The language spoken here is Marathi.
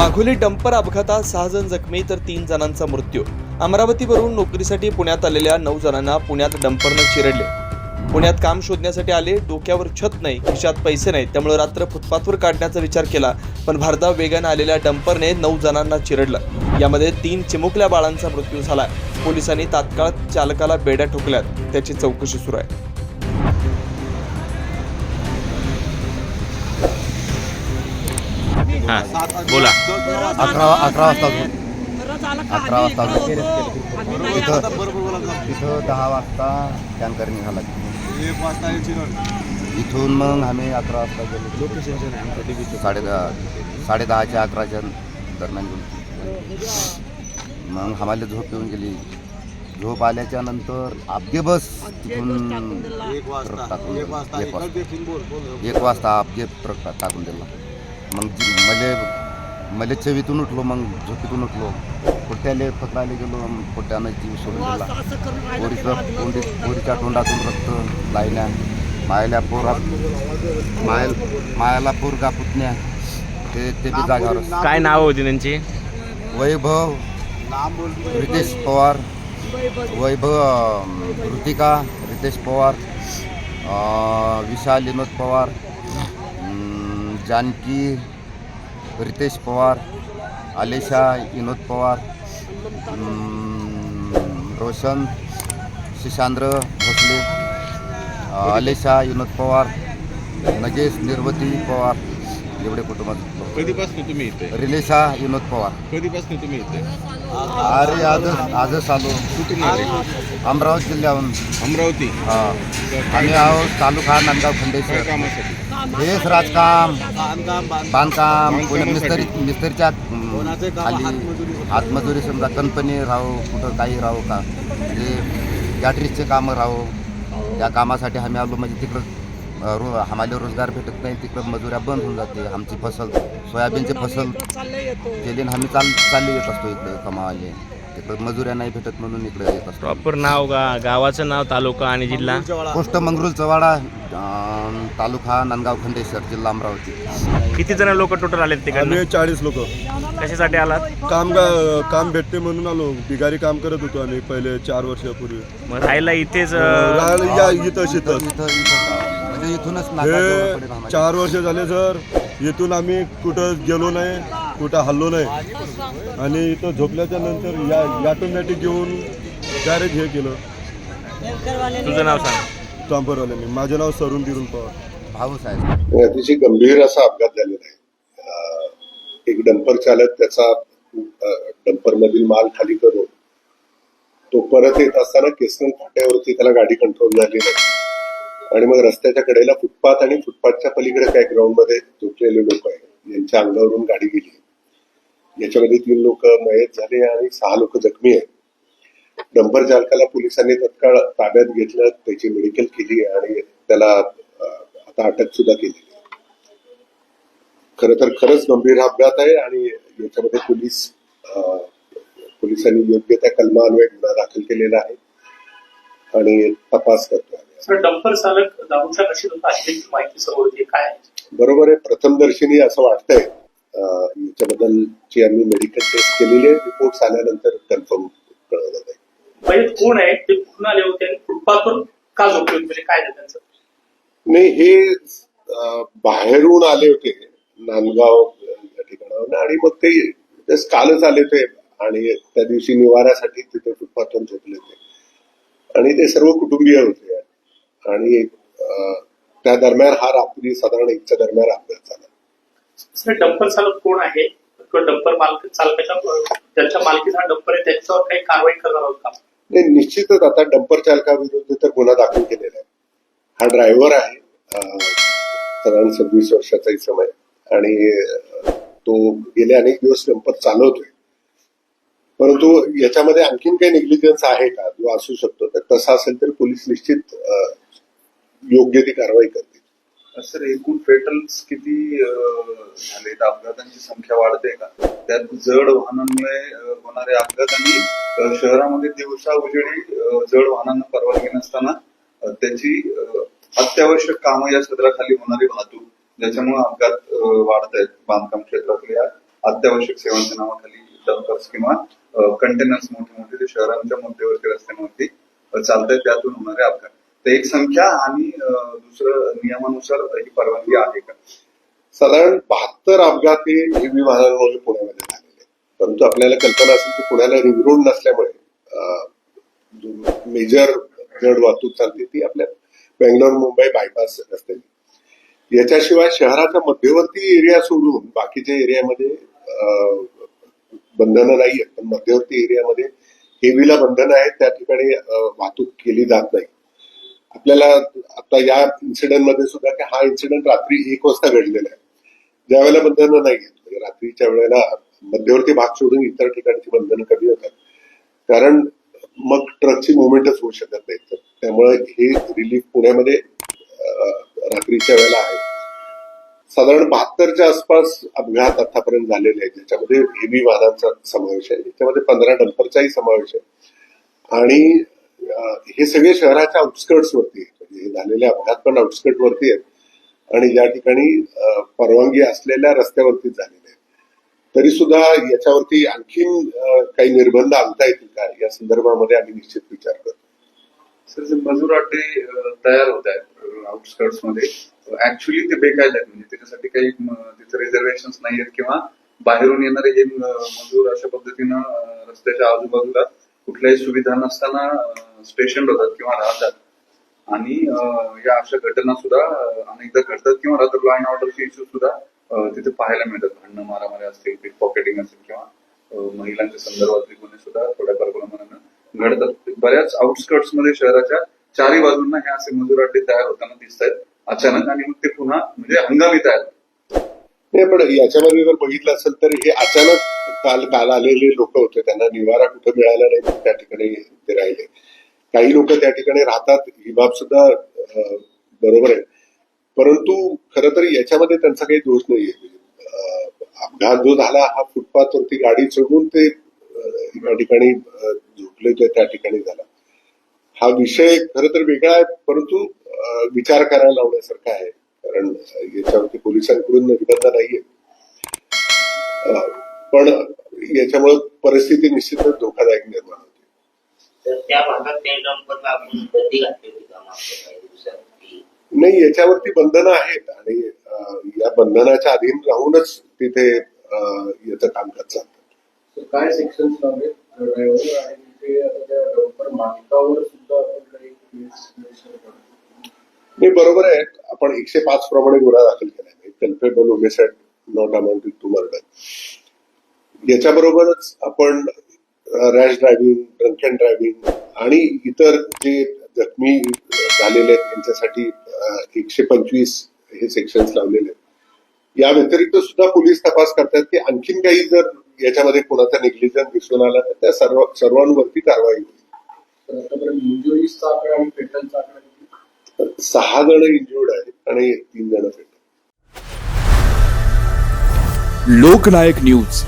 वाघोली डंपर अपघातात सहा जण जखमी तर तीन जणांचा मृत्यू. अमरावतीवरून नोकरीसाठी पुण्यात आलेल्या नऊ जणांना पुण्यात डंपरनं चिरडले. पुण्यात काम शोधण्यासाठी आले डोक्यावर छत नाही खिशात पैसे नाहीत त्यामुळे रात्र फुटपाथवर काढण्याचा विचार केला पण भारदा वेगानं आलेल्या डंपरने नऊ जणांना चिरडलं. यामध्ये तीन चिमुकल्या बाळांचा मृत्यू झाला. पोलिसांनी तात्काळ चालकाला बेड्या ठोकल्यात. त्याची चौकशी सुरू आहे. हा. बोला. अकरा अकरा वाजता अकरा वाजता तिथं तिथं दहा वाजता टँकर निघाला. इथून मग आम्ही अकरा वाजता गेलो. साडे दहा साडे दहाच्या अकराच्या दरम्यान गेलो. मग आम्हाला झोप येऊन गेली. झोप आल्याच्यानंतर अपघे बस तिथून ट्रक टाकून एक वाजता. एक वाजता. अपघे ट्रक टाकून दिला. मग जी- मले मले चवीतून उठलो मग झोपेतून उठलो. पोट्याले पकडायला गेलो मग पोट्यानं जीव सोडून दिला. पोरीचं तोंडी पोरीच्या तोंडातून रक्त लायल्या. मायल्या पोरा मायल मायाला पोरगा पुतण्या ते ते बी जागावर काय नाव होती त्यांची? वैभव रितेश पवार. वैभव ऋतिका रितेश पवार विशाल विनोद पवार. जानकी रितेश पवार आलेशा विनोद पवार रोशन शिशांद्र भोसले आलेशा विनोद पवार नगेश निर्वती पवार एवढे कुटुंबात कधीपासून तुम्ही इथे? रिलेशा विनोद पवार. कधीपासून तुम्ही इथे? अरे आजच आजच आलो. कुठून आले? अमरावती जिल्ह्याहून. अमरावती? हा. आम्ही आहोत तालुका नांदगाव खंडेश्वर. हेच राजकाम. बांधकाम. कोणी कामासाठी? मिस्त्री मिस्त्रीच्या खाली हातमजुरी समजा कंपनी राहू कुठं काही राहू का? म्हणजे गॅटरीजचे कामं राहू. त्या कामासाठी आम्ही आलो म्हणजे तिकडं रो आम्हाला रोजगार भेटत नाही. तिकडं मजुऱ्या बंद होऊन जाते. आमची फसल सोयाबीनची फसल केली आम्ही चाल चालले येत असतो इकडे कमावाले. तिकडं मजुऱ्या नाही भेटत म्हणून इकडे येत असतो. प्रॉपर नाव गा गावाचं नाव तालुका आणि जिल्हा? पोस्ट मंगरुळ चवाडा अं, तालुका नांदगाव खंडेश्वर जिल्हा अमरावती. किती जण लोक टोटल आले आम्ही चाळीस लोक. कशासाठी आलात? काम गा- काम भेटते म्हणून आलो. बिगारी काम करत होतो आम्ही पहिले चार वर्षापूर्वी. मग राहायला इथेच अं, राहायला या इथं शेतात इथं. इथं म्हणजे इथूनच पडेल हे आम्हाला. चार वर्ष झाले सर. इथून आम्ही कुठं गेलो नाही. कुठं हल्लो नाही. आणि इथं झोपल्याच्या नंतर या ऑटोमॅटिक घेऊन डायरेक्ट हे केलं. तुझं नाव सांग. चांपरवाल्यांनी. माझं नाव सरून दिरून पवार. भाऊ साहेब. अतिशय गंभीर असा अपघात झालेला आहे. एक डंपर चालक त्याचा डंपर मधील माल खाली करून तो परत येत असताना केसन फाट्यावरती त्याला गाडी कंट्रोल झाली नाही. आणि मग रस्त्याच्या कडेला फुटपाथ आणि फुटपाथच्या पलीकडे काय ग्राउंडमध्ये झोपलेले लोक आहेत. यांच्या अंगावरून गाडी गेली. याच्यामध्ये तीन लोक मयत झाले आणि सहा लोक जखमी आहेत. डंपर चालकाला पोलिसांनी तत्काळ ताब्यात घेतलं त्याची मेडिकल केली आणि त्याला आता अटक सुद्धा केली. खर तर खरंच गंभीर अपघात आहे आणि याच्यामध्ये पोलीस पोलिसांनी योग्य त्या कलमान्वये गुन्हा दाखल केलेला आहे आणि तपास करतो डंपर चालक दारूच्या माहिती समोर काय? बरोबर आहे. प्रथमदर्शनी असं वाटतंय. याच्याबद्दलची आम्ही मेडिकल टेस्ट केलेली आहे रिपोर्ट आल्यानंतर कन्फर्म कळवलं जाईल म्हणजे कोण आहे? ते कुठून आले होते आणि फुटपाथवर का झोपले होते? म्हणजे काय आहे त्यांचं? नाही हे अं, बाहेरून आले होते. नांदगाव या ठिकाणावर आणि मग ते just कालच आले होते. आणि त्या दिवशी निवाऱ्यासाठी तिथे फुटपाथवर झोपले होते. आणि ते सर्व कुटुंबीय होते. आणि अं, त्या दरम्यान हा रात्री साधारण एकच्या दरम्यान अपघात झाला. सर डंपर चालक कोण आहे? किंवा डंपर मालक चालकाच्या ज्यांच्या मालकीचा डंपर आहे त्यांच्यावर काही कारवाई करणार आहोत का? नाही निश्चितच आता डंपर चालकाविरुद्ध तर गुन्हा दाखल केलेला आहे. हा ड्रायव्हर आहे साधारण सव्वीस वर्षाचा समय आहे. आणि तो गेले अनेक दिवस डंपर चालवतोय. परंतु याच्यामध्ये आणखीन काही निग्लिजन्स आहे का? जो असू शकतो. तर तसा असेल तर पोलीस निश्चित योग्य ती कारवाई करतो सर एकूण फेटल्स किती झाले? अपघातांची संख्या वाढते का? त्यात जड वाहनांमुळे होणारे अपघात आणि शहरामध्ये दिवसा उजेडी जड वाहनांना परवानगी नसताना त्याची अत्यावश्यक कामं या क्षेत्राखाली होणारी वाहतूक ज्याच्यामुळे अपघात वाढत आहेत बांधकाम क्षेत्रातल्या अत्यावश्यक सेवांच्या नावाखाली डंपर्स किंवा कंटेनर्स मोठे मोठे शहरांच्या मध्यवर्ती रस्त्यांवरती चालत आहेत त्यातून होणारे अपघात. तर एक संख्या आणि दुसरं नियमानुसार ही परवानगी आहे का? साधारण बहात्तर अपघात हे हेवी वाहनांमुळे पुण्यामध्ये झालेले परंतु आपल्याला कल्पना असेल की पुण्याला रिंग रोड नसल्यामुळे मेजर जड वाहतूक चालते ती आपल्या बेंगलोर मुंबई बायपास रस्त्याने याच्याशिवाय शहराचा मध्यवर्ती एरिया सोडून बाकीच्या एरियामध्ये बंधनं नाही आहेत पण मध्यवर्ती एरियामध्ये हेवीला बंधनं आहेत. त्या ठिकाणी वाहतूक केली जात नाही. आपल्याला आता या इन्सिडेंटमध्ये सुद्धा की हा इन्सिडेंट रात्री एक वाजता घडलेला आहे. ज्यावेळेला बंधनं नाही आहेत म्हणजे रात्रीच्या वेळेला मध्यवर्ती भाग सोडून इतर ठिकाणची बंधनं कमी होतात? कारण मग ट्रकची मुवमेंटच होऊ शकत नाही. तर त्यामुळे हे रिलीफ पुण्यामध्ये रात्रीच्या वेळेला आहे. साधारण बहात्तरच्या आसपास अपघात आतापर्यंत झालेले आहेत. ज्याच्यामध्ये हेवी वाहनांचा समावेश आहे. त्याच्यामध्ये पंधरा डंपरचाही समावेश आहे. आणि हे सगळे शहराच्या आउटस्कर्ट्स वरती म्हणजे हे झालेले अपघात पण आउटस्कर्ट वरती आहेत. आणि ज्या ठिकाणी परवानगी असलेल्या रस्त्यावरतीच झालेले आहेत. तरी सुद्धा याच्यावरती आणखीन काही निर्बंध आणता येतील का? या संदर्भामध्ये आम्ही निश्चित विचार करतो. सर जे मजूर अड्डे तयार होत आहेत आउटस्कर्ट्समध्ये ऍक्च्युली ते बेकायदा आहेत. म्हणजे त्याच्यासाठी काही तिथे रिझर्वेशन नाही आहेत किंवा बाहेरून येणारे हे मजूर अशा पद्धतीनं रस्त्याच्या आजूबाजूला कुठल्याही सुविधा नसताना स्टेशन होतात किंवा राहतात. आणि या अशा घटना सुद्धा अनेकदा घडतात किंवा राहतात. लॉ अँड ऑर्डरचे इश्यू सुद्धा तिथे पाहायला मिळतात. भांडणं मारामारी असतील पिक पॉकेटिंग असेल किंवा महिलांच्या संदर्भातले गुन्हे सुद्धा थोड्याफार प्रमाणानं घडतात. बऱ्याच आउटस्कर्ट्समध्ये शहराच्या चारही बाजूंना हे असे मजूर अड्डे तयार होताना दिसत आहेत अचानक आणि मग ते पुन्हा म्हणजे हंगामी तयार होतात. नाही पण याच्यामध्ये जर बघितलं असेल तर हे अचानक काल काल आलेले लोक होते. त्यांना निवारा कुठे मिळाला नाही त्या ठिकाणी ते राहिले. काही लोक त्या ठिकाणी राहतात ही बाब सुद्धा बरोबर आहे. परंतु खर तर याच्यामध्ये त्यांचा काही दोष नाहीये. अं, अपघात जो झाला हा फुटपाथवरती गाडी चढून ते या एका ठिकाणी झोपले होते त्या ठिकाणी झाला. हा विषय खर तर वेगळा आहे परंतु विचार करायला लावण्यासारखा आहे. कारण याच्यावरती पोलिसांकडून निर्बंध नाहीये. अं, पण याच्यामुळे परिस्थिती निश्चितच धोकादायक निर्माण तर त्या भागात त्या डंपरला आपण बंदी घातली होती का मागच्या काही दिवसांनी नाही याच्यावरती बंधनं आहेत आणि या बंधनाच्या अधीन राहूनच तिथे याचं कामकाज चालतं. काय सेक्शन लावले ड्रायव्हर आणि तिथे आता त्या डंपर मालकावर सुद्धा आपण काही केस रजिस्टर करतो नाही बरोबर आहे. आपण एकशे पाच प्रमाणे गुन्हा दाखल केला आहे. Culpable homicide not amounted to murder. याच्याबरोबरच आपण rash driving drunk and driving आणि इतर जे जखमी झालेले आहेत त्यांच्यासाठी एकशे पंचवीस हे सेक्शन्स लावलेले आहेत. या व्यतिरिक्त सुद्धा पोलीस तपास करतात की आणखीन काही जर याच्यामध्ये कोणाचा निग्लिजन्स दिसून आला तर त्या सर्व सर्वांवरती कारवाई होईल? सहा जण इंजुर्ड आहेत आणि तीन जण फेट लोकनायक न्यूज.